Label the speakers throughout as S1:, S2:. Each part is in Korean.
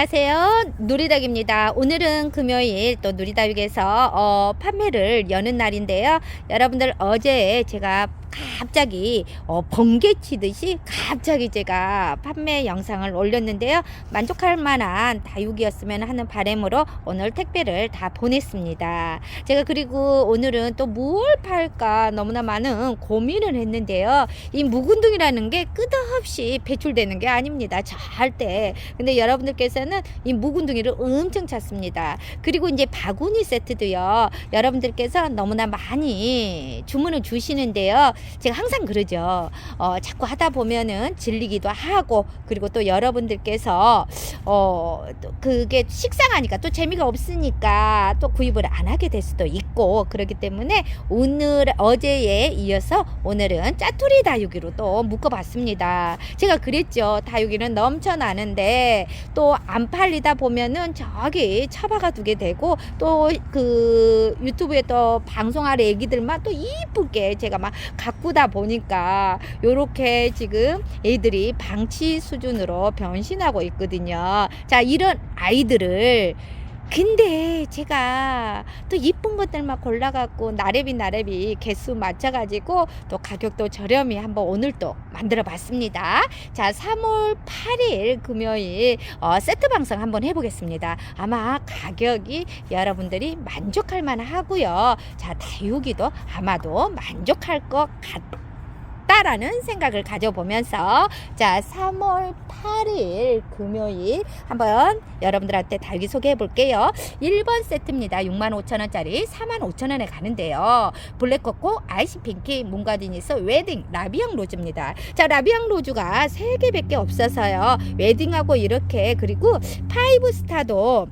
S1: 안녕하세요. 누리닭입니다. 오늘은 금요일 또 누리닭에서 어, 판매를 여는 날인데요. 여러분들 어제 제가 갑자기 어, 번개 치듯이 갑자기 제가 판매 영상을 올렸는데요. 만족할 만한 다육이었으면 하는 바람으로 오늘 택배를 다 보냈습니다. 제가 그리고 오늘은 또 뭘 팔까 너무나 많은 고민을 했는데요. 이 묵은둥이라는 게 끝없이 배출되는 게 아닙니다. 절대. 근데 여러분들께서는 이 묵은둥이를 엄청 찾습니다. 그리고 이제 바구니 세트도요. 여러분들께서 너무나 많이 주문을 주시는데요. 제가 항상 그러죠. 어, 자꾸 하다 보면은 질리기도 하고 그리고 또 여러분들께서 어, 또 그게 식상하니까 또 재미가 없으니까 또 구입을 안 하게 될 수도 있고 그렇기 때문에 오늘 어제에 이어서 오늘은 짜투리 다육이로 또 묶어봤습니다. 제가 그랬죠. 다육이는 넘쳐나는데 또 안 팔리다 보면은 저기 처박아 두게 되고 또 그 유튜브에 또 방송할 애기들만 또 이쁘게 제가 막 가 꾸다 보니까 요렇게 지금 애들이 방치 수준으로 변신하고 있거든요. 자, 이런 아이들을 근데 제가 또 이쁜 것들만 골라갖고 나래비 나래비 개수 맞춰가지고 또 가격도 저렴히 한번 오늘 또 만들어 봤습니다. 자, 3월 8일 금요일 어, 세트 방송 한번 해보겠습니다. 아마 가격이 여러분들이 만족할 만하고요. 자, 다육이도 아마도 만족할 것 같 다. 라는 생각을 가져보면서 자 3월 8일 금요일 한번 여러분들한테 달기 소개해 볼게요. 1번 세트입니다. 65,000원짜리 45,000원에 가는데요. 블랙코코 아이시핑키 문가디니스 웨딩 라비앙 로즈입니다. 자 라비앙 로즈가 3개밖에 없어서요. 웨딩하고 이렇게 그리고 파이브 스타도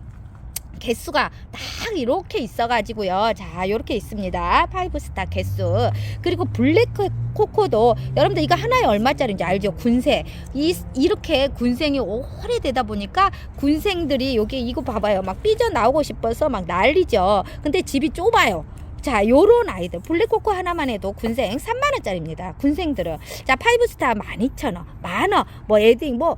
S1: 개수가 딱 이렇게 있어가지고요. 자, 이렇게 있습니다. 파이브 스타 개수. 그리고 블랙 코코도 여러분들 이거 하나에 얼마짜리인지 알죠? 군생. 이 이렇게 군생이 오래되다 보니까 군생들이 여기 이거 봐봐요. 막 삐져 나오고 싶어서 막 난리죠. 근데 집이 좁아요. 자, 요런 아이들 블랙코코 하나만 해도 군생 3만 원짜리입니다. 군생들은 자, 파이브 스타 12,000원, 만원, 뭐 에딩 뭐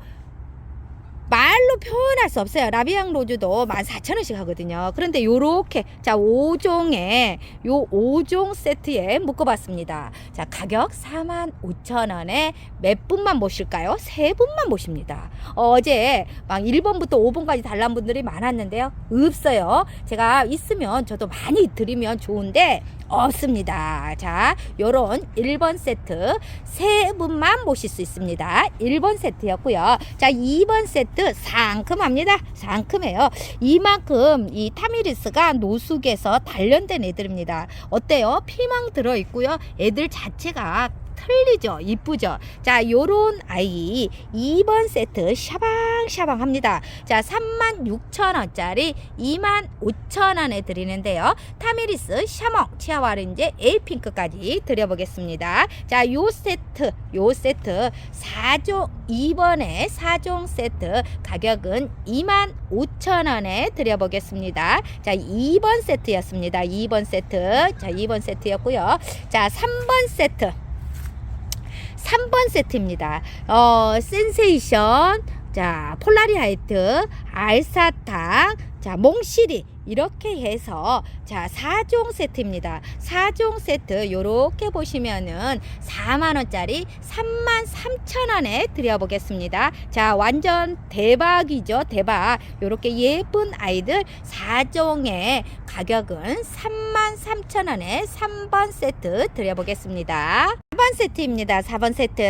S1: 말로 표현할 수 없어요. 라비앙 로즈도 14,000원씩 하거든요. 그런데 요렇게 자 5종에 요 5종 세트에 묶어봤습니다. 자 가격 45,000원에 몇 분만 모실까요? 세 분만 모십니다. 어제 막 1번부터 5번까지 달란 분들이 많았는데요. 없어요. 제가 있으면 저도 많이 드리면 좋은데 없습니다. 자, 요런 1번 세트 세 분만 모실 수 있습니다. 1번 세트였고요. 자, 2번 세트 상큼합니다. 상큼해요. 이만큼 이 타미리스가 노숙에서 단련된 애들입니다. 어때요? 피망 들어 있고요. 애들 자체가 틀리죠. 이쁘죠. 자, 요런 아이 2번 세트 샤방샤방 합니다. 자, 36,000원짜리 25,000원에 드리는데요. 타미리스 샤몽 치아와렌제 에이핑크까지 드려보겠습니다. 자, 요 세트, 요 세트 4종 2번에 4종 세트 가격은 25,000원에 드려보겠습니다. 자, 2번 세트였습니다. 2번 세트. 자, 2번 세트였고요. 자, 3번 세트. 3번 세트입니다. 어, 센세이션, 자, 폴라리 하이트, 알사탕, 자, 몽시리. 이렇게 해서 자 4종 세트입니다 4종 세트 요렇게 보시면은 4만 원짜리 3만 3천 원에 드려 보겠습니다 자 완전 대박이죠 대박 요렇게 예쁜 아이들 4종의 가격은 3만 3천 원에 3번 세트 드려 보겠습니다 4번 세트입니다 4번 세트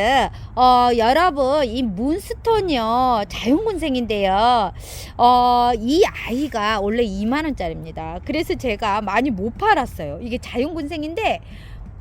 S1: 어 여러분 이 문스톤이요 자연군생인데요 어 이 아이가 원래 2만 원짜리입니다. 그래서 제가 많이 못 팔았어요. 이게 자연군생인데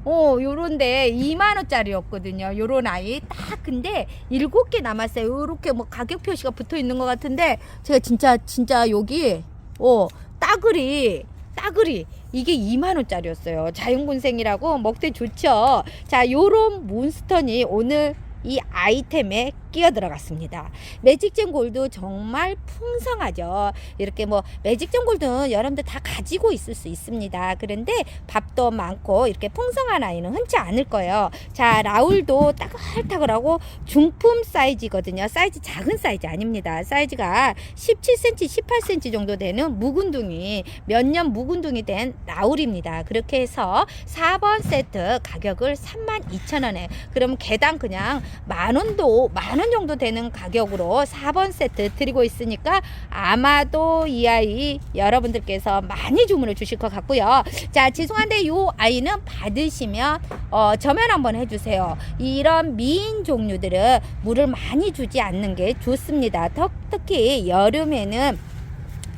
S1: 어, 요런데 2만 원짜리였거든요. 요런 아이 딱 근데 일곱 개 남았어요. 요렇게 뭐 가격 표시가 붙어 있는 것 같은데 제가 진짜 진짜 여기 어, 따글이 따글이 이게 2만 원짜리였어요. 자연군생이라고 먹되 좋죠. 자, 요런 몬스턴이 오늘 이 아이템의 끼어 들어갔습니다. 매직젠 골드 정말 풍성하죠. 이렇게 뭐 매직젠 골드는 여러분들 다 가지고 있을 수 있습니다. 그런데 밥도 많고 이렇게 풍성한 아이는 흔치 않을 거예요. 자, 라울도 따글따글하고 중품 사이즈거든요. 사이즈 작은 사이즈 아닙니다. 사이즈가 17cm, 18cm 정도 되는 묵은둥이 몇 년 묵은둥이 된 라울입니다. 그렇게 해서 4번 세트 가격을 32,000원에 그럼 개당 그냥 만 원도 만원 정도 되는 가격으로 4번 세트 드리고 있으니까 아마도 이 아이 여러분들께서 많이 주문을 주실 것 같고요. 자, 죄송한데 이 아이는 받으시면 어, 저면 한번 해주세요. 이런 미인 종류들은 물을 많이 주지 않는 게 좋습니다. 더- 특히 여름에는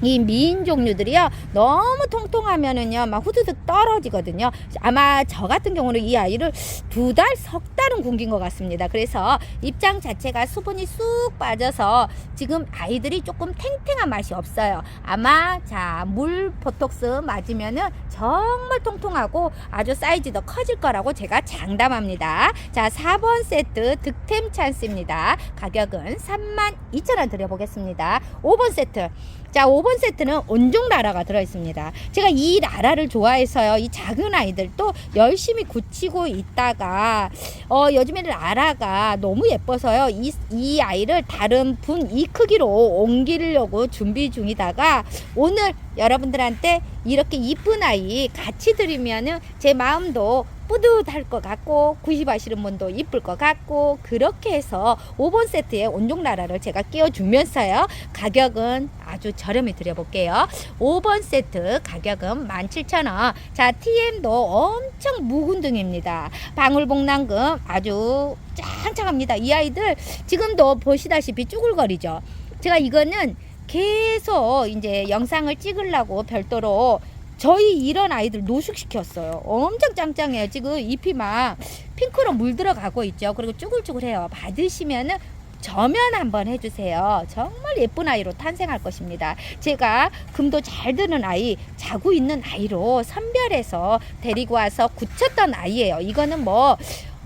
S1: 이 미인 종류들이요. 너무 통통하면은요 막 후두둑 떨어지거든요. 아마 저 같은 경우는 이 아이를 두 달 석 달은 굶긴 것 같습니다. 그래서 입장 자체가 수분이 쑥 빠져서 지금 아이들이 조금 탱탱한 맛이 없어요. 아마 자 물 보톡스 맞으면은 정말 통통하고 아주 사이즈도 커질 거라고 제가 장담합니다. 자 4번 세트 득템 찬스입니다. 가격은 32,000원 드려보겠습니다. 5번 세트 자, 5번 세트는 온종 라라가 들어있습니다. 제가 이 라라를 좋아해서요. 이 작은 아이들도 열심히 고치고 있다가, 어, 요즘에는 라라가 너무 예뻐서요. 이, 이 아이를 다른 분 이 크기로 옮기려고 준비 중이다가, 오늘 여러분들한테 이렇게 이쁜 아이 같이 드리면은 제 마음도 뿌듯할 것 같고 구입하시는 분도 이쁠 것 같고 그렇게 해서 5번 세트에 온종 라라를 제가 끼워주면서요. 가격은 아주 저렴히 드려볼게요. 5번 세트 가격은 17,000원. 자 TM도 엄청 묵은둥입니다. 방울복랑금 아주 짱짱합니다. 이 아이들 지금도 보시다시피 쭈글거리죠. 제가 이거는 계속 이제 영상을 찍으려고 별도로 저희 이런 아이들 노숙시켰어요. 엄청 짱짱해요. 지금 잎이 막 핑크로 물들어가고 있죠. 그리고 쭈글쭈글해요. 받으시면은 저면 한번 해주세요. 정말 예쁜 아이로 탄생할 것입니다. 제가 금도 잘 드는 아이, 자고 있는 아이로 선별해서 데리고 와서 굳혔던 아이예요. 이거는 뭐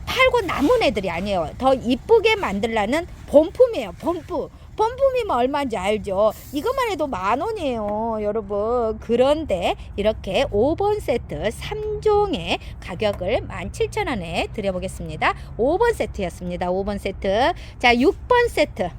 S1: 팔고 남은 애들이 아니에요. 더 이쁘게 만들라는 본품이에요. 본품. 본품이면 얼마인지 알죠? 이것만 해도 만 원이에요, 여러분. 그런데 이렇게 5번 세트 3종의 가격을 17,000원에 드려보겠습니다. 5번 세트였습니다. 5번 세트. 자, 6번 세트.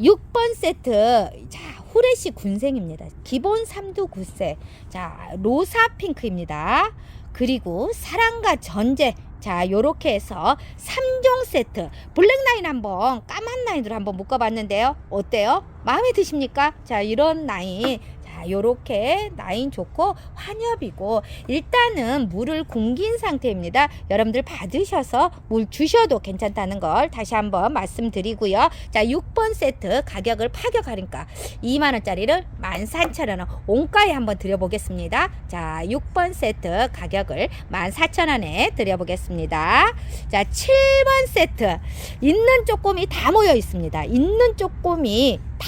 S1: 6번 세트. 자, 후레쉬 군생입니다. 기본 3두 9세. 자, 로사 핑크입니다. 그리고 사랑과 전제. 자, 요렇게 해서 3종 세트. 블랙 라인 한번, 까만 라인으로 한번 묶어 봤는데요. 어때요? 마음에 드십니까? 자, 이런 라인. 자, 요렇게 라인 좋고 환엽이고 일단은 물을 공긴 상태입니다. 여러분들 받으셔서 물 주셔도 괜찮다는 걸 다시 한번 말씀드리고요. 자, 6번 세트 가격을 파격 할인가 2만 원짜리를 14,000원 온가에 한번 드려보겠습니다. 자, 6번 세트 가격을 14,000원에 드려보겠습니다. 자, 7번 세트 있는 쪼꼬미 다 모여 있습니다. 있는 쪼꼬미 다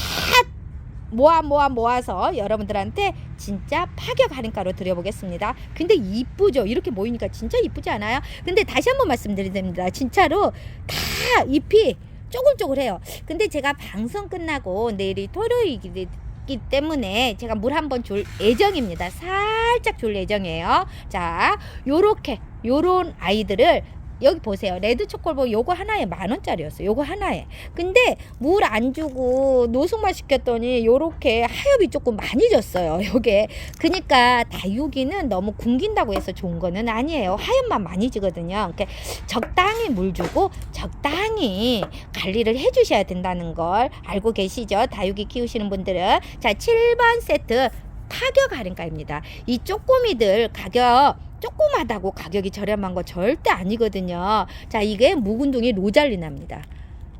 S1: 모아 모아 모아서 여러분들한테 진짜 파격 할인가로 드려보겠습니다. 근데 이쁘죠? 이렇게 모이니까 진짜 이쁘지 않아요? 근데 다시 한번 말씀드립니다. 진짜로 다 잎이 쪼글쪼글해요. 근데 제가 방송 끝나고 내일이 토요일이기 때문에 제가 물 한번 줄 예정입니다. 살짝 줄 예정이에요. 자, 요렇게 요런 아이들을 여기 보세요. 레드 초콜릿 요거 하나에 만 원짜리였어요. 요거 하나에. 근데 물 안 주고 노숙만 시켰더니 요렇게 하엽이 조금 많이 졌어요. 요게. 그니까 다육이는 너무 굶긴다고 해서 좋은 거는 아니에요. 하엽만 많이 지거든요. 이렇게 적당히 물 주고 적당히 관리를 해 주셔야 된다는 걸 알고 계시죠? 다육이 키우시는 분들은. 자, 7번 세트 파격 할인가입니다. 이 쪼꼬미들 가격 조그마다고 가격이 저렴한 거 절대 아니거든요. 자, 이게 묵은둥이 로잘리나입니다.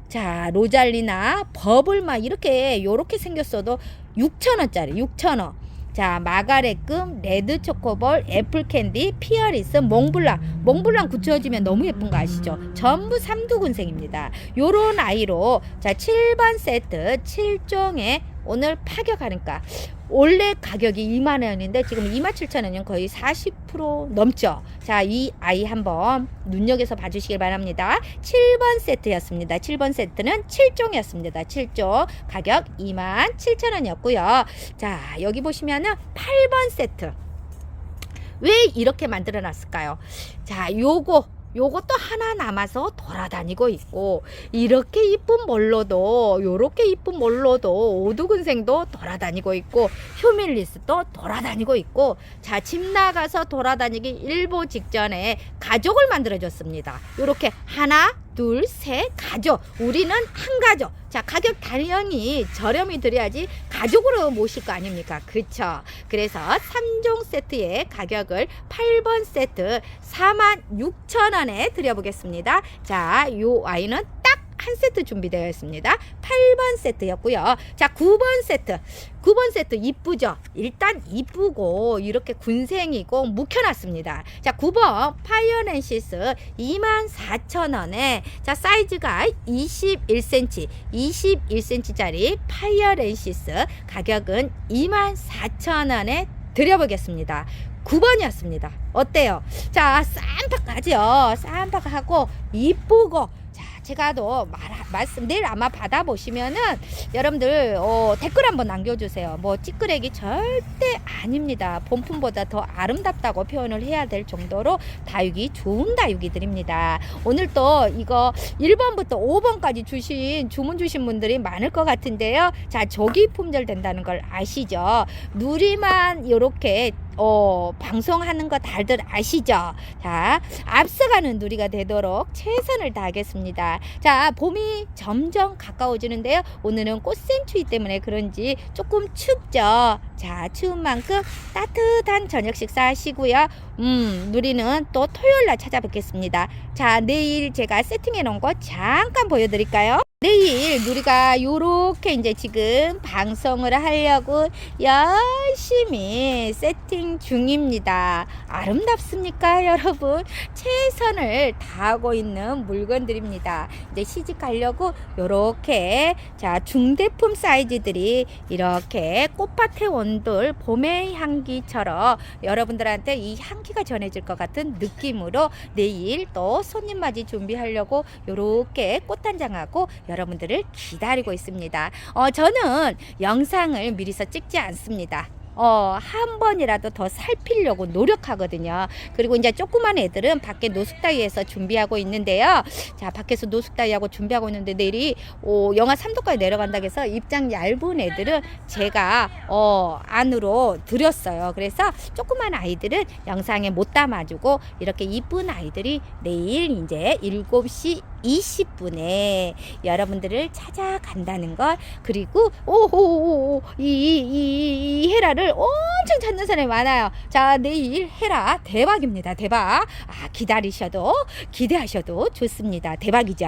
S1: 자, 로잘리나 버블만 이렇게 요렇게 생겼어도 6,000원짜리 6,000원. 자, 마가렛금, 레드 초코볼, 애플 캔디, 피어리스, 몽블랑. 몽블랑 굳혀지면 너무 예쁜 거 아시죠? 전부 삼두근생입니다. 요런 아이로 자, 7번 세트 7종의 오늘 파격하니까 원래 가격이 2만 원인데 지금 2만 7천 원이면 거의 40% 넘죠. 자, 이 아이 한번 눈여겨서 봐주시길 바랍니다. 7번 세트였습니다. 7번 세트는 7종이었습니다. 7종 가격 2만 7천 원이었고요. 자, 여기 보시면은 8번 세트. 왜 이렇게 만들어 놨을까요? 자, 요거 요것도 하나 남아서 돌아다니고 있고 이렇게 이쁜 몰로도 요렇게 이쁜 몰로도 오두근생도 돌아다니고 있고 휴밀리스도 돌아다니고 있고 자 집 나가서 돌아다니기 일보 직전에 가족을 만들어 줬습니다. 요렇게 하나 둘 셋 가족. 우리는 한 가족. 자 가격 당연히 저렴히 드려야지 가족으로 모실 거 아닙니까? 그쵸? 그래서 3종 세트의 가격을 8번 세트 4만 6천 원에 드려보겠습니다. 자 요 아이는 딱 한 세트 준비되어 있습니다. 8번 세트였고요. 자 9번 세트. 9번 세트 이쁘죠? 일단 이쁘고 이렇게 군생이고 묵혀놨습니다. 자 9번 파이어렌시스 24,000원에 자 사이즈가 21cm 21cm짜리 파이어렌시스 가격은 24,000원에 드려보겠습니다. 9번이었습니다. 어때요? 자 쌈박하죠 쌈박하고 이쁘고 자 제가 또 말, 말씀 내일 아마 받아보시면은 여러분들 어, 댓글 한번 남겨주세요. 뭐 찌끄레기 절대 아닙니다. 본품보다 더 아름답다고 표현을 해야 될 정도로 다육이 좋은 다육이들입니다. 오늘 또 이거 1번부터 5번까지 주신 주문 주신 분들이 많을 것 같은데요. 자 조기 품절 된다는 걸 아시죠? 누리만 이렇게 어, 방송하는 거 다들 아시죠? 자, 앞서가는 누리가 되도록 최선을 다하겠습니다. 자, 봄이 점점 가까워지는데요. 오늘은 꽃샘추위 때문에 그런지 조금 춥죠? 자, 추운 만큼 따뜻한 저녁 식사 하시고요. 음, 누리는 또 토요일 날 찾아뵙겠습니다. 자, 내일 제가 세팅해 놓은 거 잠깐 보여드릴까요? 내일 누리가 요렇게 이제 지금 방송을 하려고 열심히 세팅 중입니다. 아름답습니까, 여러분? 최선을 다하고 있는 물건들입니다. 이제 시집 가려고 요렇게 자, 중대품 사이즈들이 이렇게 꽃밭의 온돌 봄의 향기처럼 여러분들한테 이 향기가 전해질 것 같은 느낌으로 내일 또 손님 맞이 준비하려고 요렇게 꽃 단장하고 여러분들을 기다리고 있습니다. 어, 저는 영상을 미리서 찍지 않습니다. 어, 한 번이라도 더 살피려고 노력하거든요. 그리고 이제 조그만 애들은 밖에 노숙다위에서 준비하고 있는데요. 자, 밖에서 노숙다위하고 준비하고 있는데 내일이 어, 영하 3도까지 내려간다고 해서 입장 얇은 애들은 제가 어, 안으로 들였어요. 그래서 조그만 아이들은 영상에 못 담아주고 이렇게 이쁜 아이들이 내일 이제 7시 20분에 여러분들을 찾아간다는 것 그리고 오호오오 이, 이, 이 헤라를 엄청 찾는 사람이 많아요. 자 내일 헤라 대박입니다. 대박. 아 기다리셔도 기대하셔도 좋습니다. 대박이죠.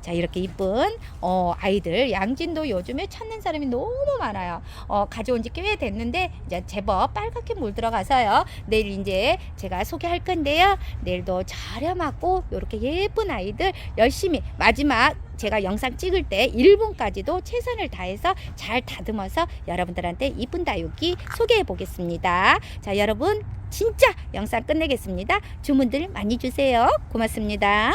S1: 자 이렇게 이쁜 어, 아이들 양진도 요즘에 찾는 사람이 너무 많아요. 어, 가져온 지 꽤 됐는데 이제 제법 빨갛게 물들어가서요. 내일 이제 제가 소개할 건데요. 내일도 저렴하고 이렇게 예쁜 아이들 열심히 마지막 제가 영상 찍을 때 1분까지도 최선을 다해서 잘 다듬어서 여러분들한테 이쁜 다육이 소개해 보겠습니다. 자, 여러분 진짜 영상 끝내겠습니다. 주문들 많이 주세요. 고맙습니다.